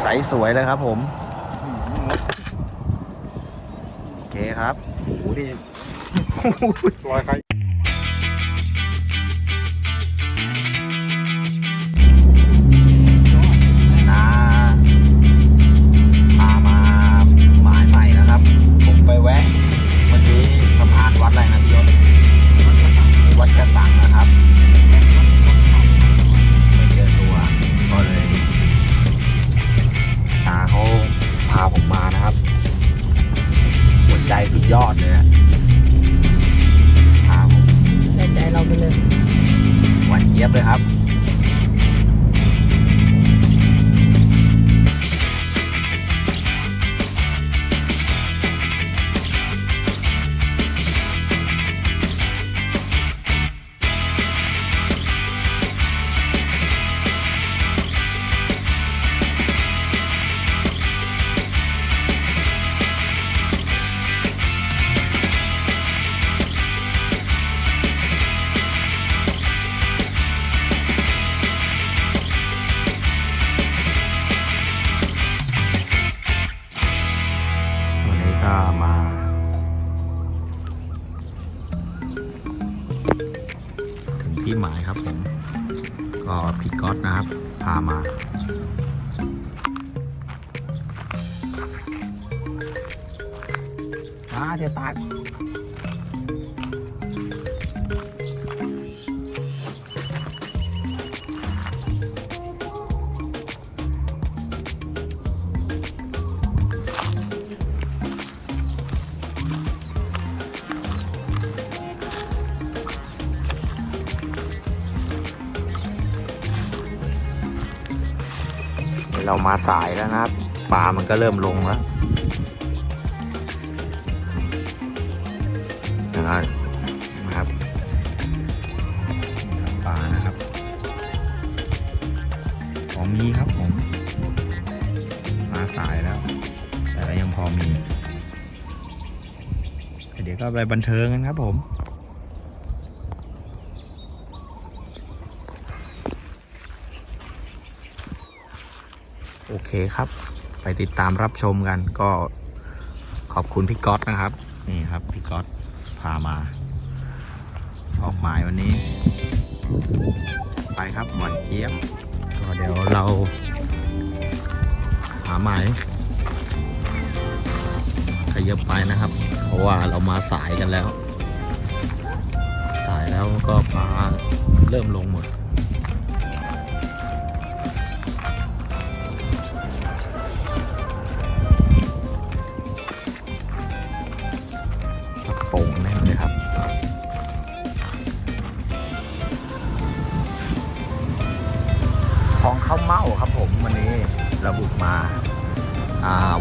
ใสสวยเลยครับผมโอเคครับโอ้โหนี่รอยใคร เรามาสายแล้วนะครับปลามันก็เริ่มลงแล้วนะครับปลานะครับพอมีครับผม มาสายแล้ว แต่ยังพอมี เดี๋ยวก็ไปบันเทิงกันครับผม โอเคครับ ไปติดตามรับชมกันก็ขอบคุณพี่ก๊อตนะครับ นี่ครับพี่ก๊อตพามา ออกหมายวันนี้ ไปครับหวานเจี๊ยบก็เดี๋ยวเรา หาหมายขยับไปนะครับ เพราะว่าเรามาสายกันแล้ว สายแล้วก็ปลาเริ่มลงหมด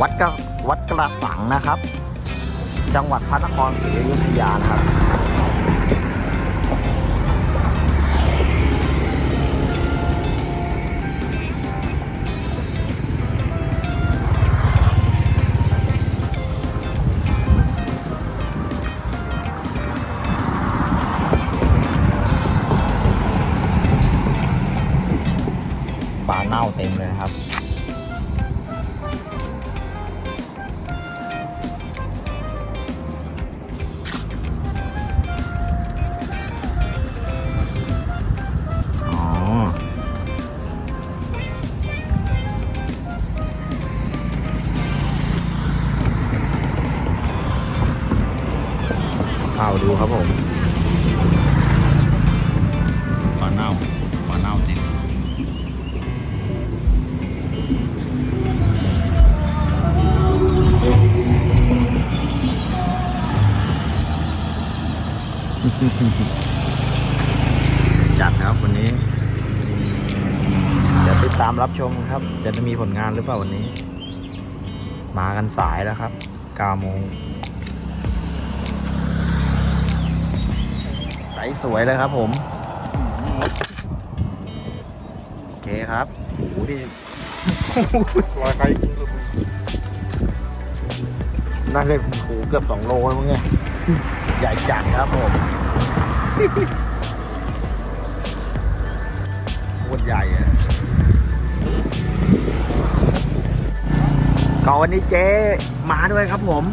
วัดกระวัดกระสังนะครับ จังหวัดพระนครศรีอยุธยานะครับปลาเน่าเต็มเลยนะครับ เข้าดูครับผมปลาเน่าปลาเน่าเต็มจัดนะครับวันนี้ เดี๋ยวติดตามรับชมครับ จะมีผลงานหรือเปล่าวันนี้ มากันสายแล้วครับ9โมง สสวยเลยครับผม โอเคครับโอ้โหนี่รอยใครน่าจะโอ้โหเกือบสองโลแล้วมั้งเนี่ยใหญ่จัดครับผมโคตรใหญ่อะวันนี้เจ๊มาด้วยครับผม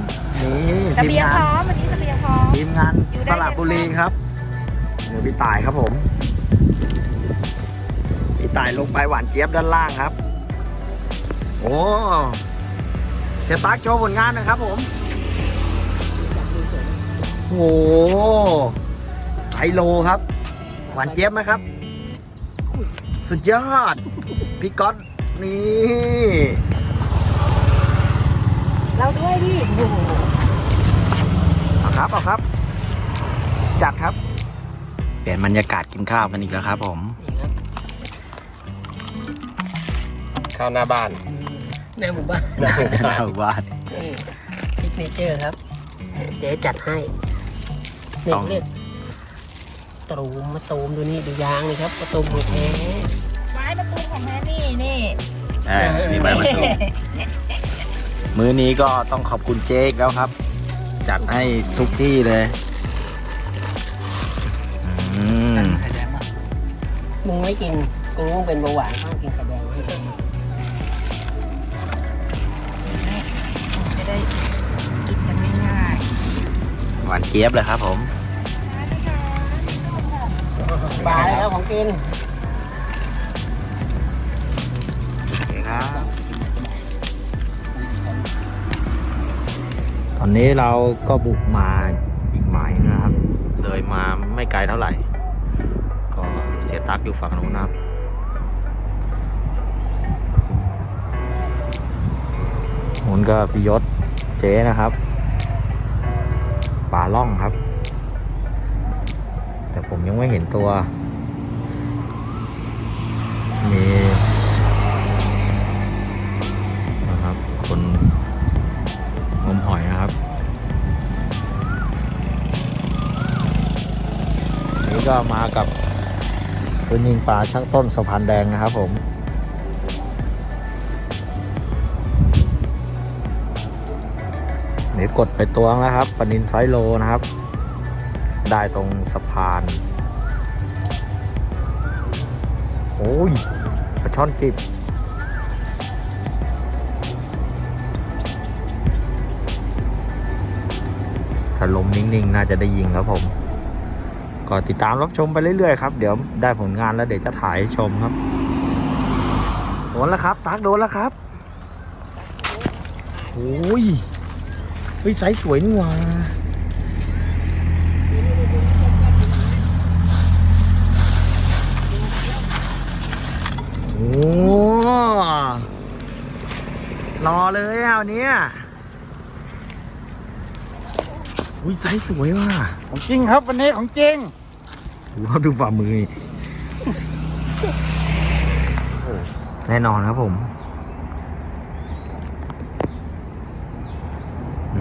นี่เสทีมบียงงาพนร้อมวันนี้เสบียงพร้อม ทีมงานอยู่ได้สระบุรีครับ เดี๋ยวพี่ตายครับผม พี่ตายลงไปหวานเจี๊ยบด้านล่างครับ โอ้เสียตักโชว์ผลงานนะครับผมโอ้ไซโลครับ หวานเจี๊ยบไหมครับ สุดยอด พี่ก๊อตนี่ เราด้วยดิโอ้โหเอาครับเอาครับ จัดครับ เปลี่ยนบรรยากาศกินข้าวกันอีกแล้วครับ ผม ข้าวหน้าบ้านในหมู่บ้านหน้าบ้าน นี่ซิกเนเจอร์ครับเจ๊จัดให้นี่ต้อง เรียกตรูมมาตูมดูนี่ดูยางนี่ครับมาตูมมือแท้ไม้ประตูของแม่นี่นี่เออนี่ใบมะตูมมื้อนี้ก็ต้องขอบคุณเจ๊อีกแล้วครับ จัดให้ทุกที่เลย มึงไม่กินกูมึงเป็นเบาหวานต้องกินไข่แดงให้เองจะได้กินกันง่ายหวานเจี๊ยบเลยครับผมปลาเลยครับของกินโอเคครับ ตอนนี้เราก็บุกมาอีกหมายนึงนะครับ เลยมาไม่ไกลเท่าไหร่ก็เสีย ตักอยู่ฝั่งนู้นนะครับ นู้นก็พิยศเจ๊นะครับป่าล่องครับ แต่ผมยังไม่เห็นตัว มีนะครับ คนงมหอยนะครับนี่ก็มากับ ปืนยิงปลาช่างต้นสะพานแดงนะครับผมเดี๋ยกดไปตวงแล้วครับปนินไซโลนะครับ ได้ตรงสะพานโอ้ยปลาช่อนกิบถ้าลมนิ่งๆ น่าจะได้ยิงครับผม ก็ติดตามรับชมไปเรื่อยๆครับเดี๋ยวได้ผลงานแล้วเดี๋ยวจะถ่ายให้ชมครับโดนแล้วครับตักโดนแล้วครับโอ้ยเฮ้ยไซส์สวยนี่หว่าโอ้รอเลยอะวันนี้อุ้ยไซส์สวยว่ะ ของจริงครับวันนี้ของจริง ดูครับดูฝ่ามือนี่แน่นอนครับผม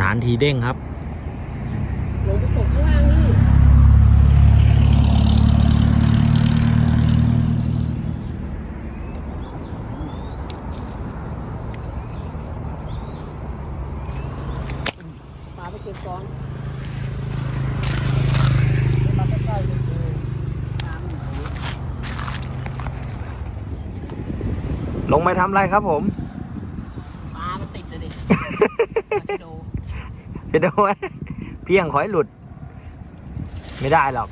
นานทีเด้งครับลงไปตกข้างล่างนี่ปลาไปเก็บก่อนปลาใกล้ๆเลยเออตามหน่อย ลงไปทำอะไรครับผมปลามันติดเลยดิมาชิโดจะดูไหมเพียงขอให้หลุด ไม่ได้หรอก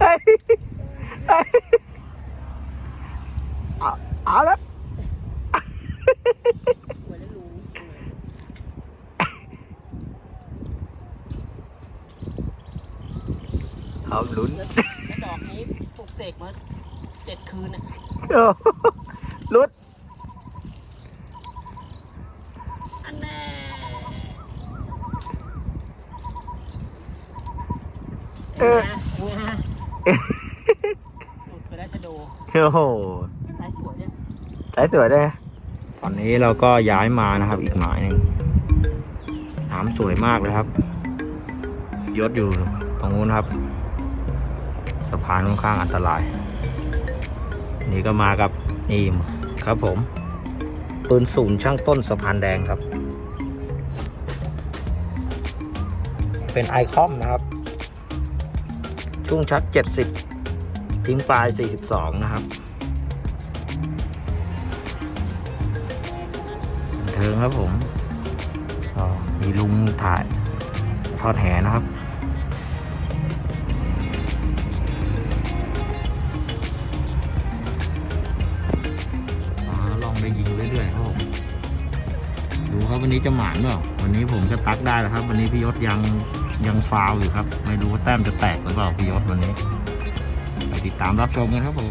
เฮ้ยเฮ้ยเอาเอาแล้ว หัวแล้วรู เขาลุ้น แล้วดอกนี้ปลูกเสกมาเจ็ดคืน อะเออลุ้นอันแน่เออเอ็งนะหลุดไปแล้วชะโดโอ้โหลายสวยเนี่ยสายสวยด้วยตอนนี้เราก็ย้ายมานะครับ อีกหมายหนึ่งน้ำสวยมากเลยครับ ยศอยู่ตรงนู้นครับ สะพานค่อนข้างอันตราย นี่ก็มากับนี่ครับผม ปืนศูนย์ช่างต้นสะพานแดงครับ เป็นไอคอมนะครับ ช่วงชัก 70 ทิ้งปลาย 42 นะครับเทิงครับผมมีลุงถ่ายทอดแหนะครับ วันนี้จะหมานเปล่าวันนี้ผมก็ตักได้แล้วครับ วันนี้พี่ยศยังยังฟาวอยู่ครับ ไม่รู้ว่าแต้มจะแตกหรือเปล่าพี่ยศวันนี้ไปติดตามรับชมกันครับผม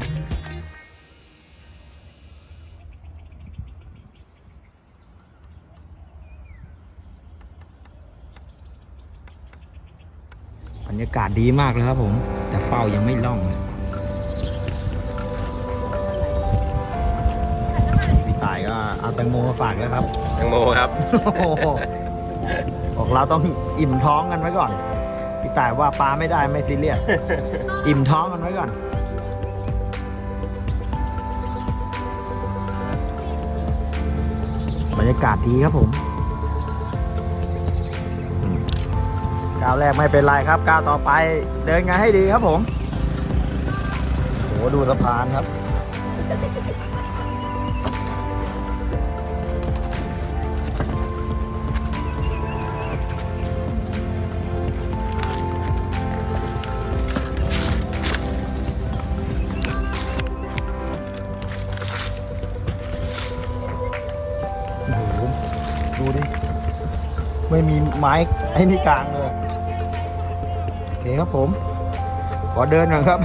บรรยากาศดีมากเลยครับผม แต่เฝ้ายังไม่ล่องเลย เอาแตงโมมาฝากแล้วครับแตงโมครับโอ้โหบอกเราต้องอิ่มท้องกันไว้ก่อน พี่ต่ายว่าปลาไม่ได้ไม่ซีเรียส อิ่มท้องกันไว้ก่อน บรรยากาศดีครับผมอืมก้าวแรกไม่เป็นไรครับก้าวต่อไปเดินงานให้ดีครับผมโหดูสะพานครับ ไม่มีไม้ไอ้นี่กลางเลยโอเคครับผม ขอเดินหน่อยครับ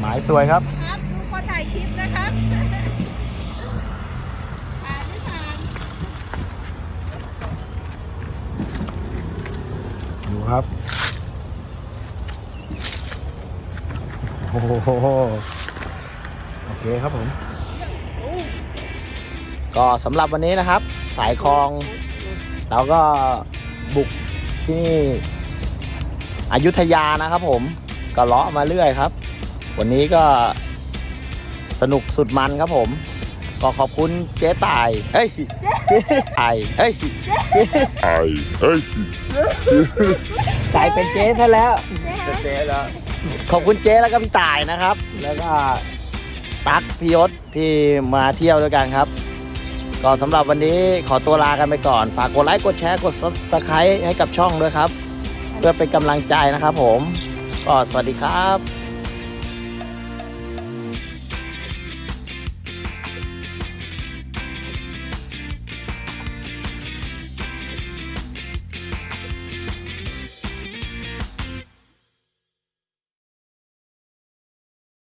หมายสวยครับครับดูคนถ่ายคลิปนะครับผ่านไม่ผ่านดูครับโอ้โหโอเคครับผม ก็สำหรับวันนี้นะครับ สายคลองเราก็บุกที่นี่อยุธยานะครับผมก็เลาะมาเรื่อยครับ วันนี้ก็สนุกสุดมันครับผม ก็ขอบคุณเจ๊ต่ายเฮ้ยเจ๊ต่ายเฮ้ย Ai, ai, กลายเป็นเจ๊ซะแล้วเจ๊แล้ว ขอบคุณเจ๊แล้วก็พี่ต่ายนะครับ แล้วก็ตั๊กพี่ยศที่มาเที่ยวด้วยกันครับ ก็สำหรับวันนี้ขอตัวลากันไปก่อน ฝากกดไลค์กดแชร์กดซับสไครต์ให้กับช่องด้วยครับ เพื่อเป็นกำลังใจนะครับผมก็สวัสดีครับ